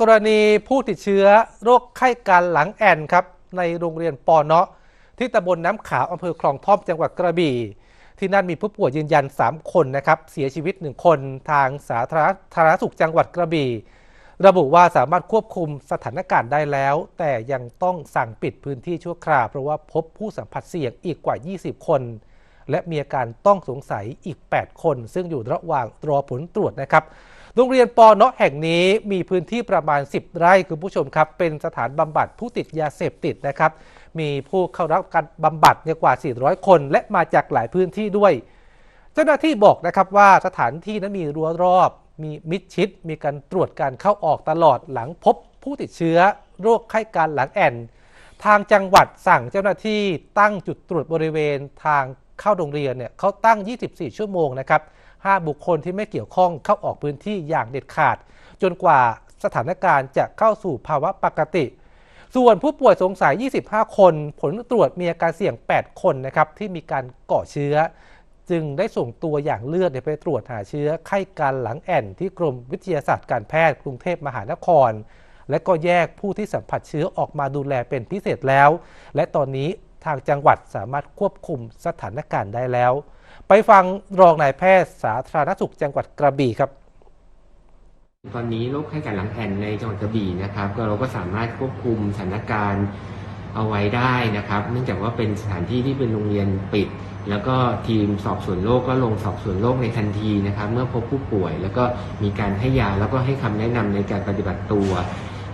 กรณีผู้ติดเชื้อโรคไข้การหลังแอนครับในโรงเรียนปอเนาะที่ตำบลน้ำขาวอำเภอคลองท่อมจังหวัดกระบี่ ที่นั่นมีผู้ป่วยยืนยัน 3 คนนะครับเสียชีวิต 1 คนทางสาธารณธาสุขจังหวัดกระบี่ ระบุว่าสามารถควบคุมสถานการณ์ได้แล้ว แต่ยังต้องสั่งปิดพื้นที่ชั่วคราวเพราะว่าพบผู้สัมผัสเสี่ยงอีกกว่า 20 คน และมีอาการต้องสงสัยอีก 8 คน ซึ่งอยู่ระหว่างรอผลตรวจนะครับ โรงเรียนปอเนาะแห่งนี้มีพื้นที่ประมาณ 10 ไร่คุณผู้ชมครับ เป็นสถานบำบัดผู้ติดยาเสพติดนะครับ มีผู้เข้ารับการบำบัดเนี่ยกว่า 400 คน และมาจากหลายพื้นที่ด้วย เจ้าหน้าที่บอกนะครับว่าสถานที่นั้นมีรั้วรอบ มีมิดชิด มีการตรวจการเข้าออกตลอดหลังพบผู้ติดเชื้อ โรคไข้การหลังแอนทางจังหวัดสั่งเจ้าหน้าที่ตั้งจุดตรวจบริเวณทางเข้าโรงเรียนเนี่ยเขาตั้ง 24 ชั่วโมงนะครับ ห้ามบุคคลที่ไม่เกี่ยวข้องเข้าออกพื้นที่อย่างเด็ดขาด จนกว่าสถานการณ์จะเข้าสู่ภาวะปกติ ส่วนผู้ป่วยสงสัย 25 คน ผลตรวจมีอาการเสี่ยง 8 คนนะครับที่มีการก่อเชื้อ จึงได้ส่งตัวอย่างเลือดไปตรวจหาเชื้อไข้การหลังแอนที่กรมวิทยาศาสตร์การแพทย์กรุงเทพมหานคร และก็แยกผู้ที่สัมผัสเชื้อออกมาดูแลเป็นพิเศษแล้ว และตอนนี้ทางจังหวัดสามารถควบคุมสถานการณ์ได้แล้ว ไปฟังรองนายแพทย์สาธารณสุขจังหวัดกระบี่ครับ ตอนนี้โรคไข้การหลังแผ่นในจังหวัดกระบี่นะครับก็เราก็สามารถควบคุมสถานการณ์เอาไว้ได้นะครับ เนื่องจากว่าเป็นสถานที่ที่เป็นโรงเรียนปิด แล้วก็ทีมสอบสวนโรคก็ลงสอบสวนโรคในทันทีนะครับ เมื่อพบผู้ป่วย แล้วก็มีการให้ยาแล้วก็ให้คำแนะนำในการปฏิบัติตัว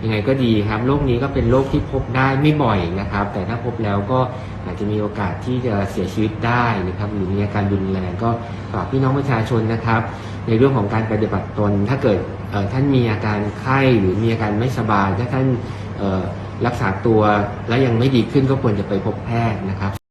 ยังไงก็ดีครับโรคนี้ก็เป็นโรคที่พบได้ไม่บ่อยนะครับ แต่ถ้าพบแล้วก็อาจจะมีโอกาสที่จะเสียชีวิตได้นะครับหรือมีอาการรุนแรงก็ฝากพี่น้องประชาชนนะครับ ในเรื่องของการปฏิบัติตน ถ้าเกิดท่านมีอาการไข้หรือมีอาการไม่สบายถ้าท่านรักษาตัวแล้วยังไม่ดีขึ้นก็ควรจะไปพบแพทย์นะครับ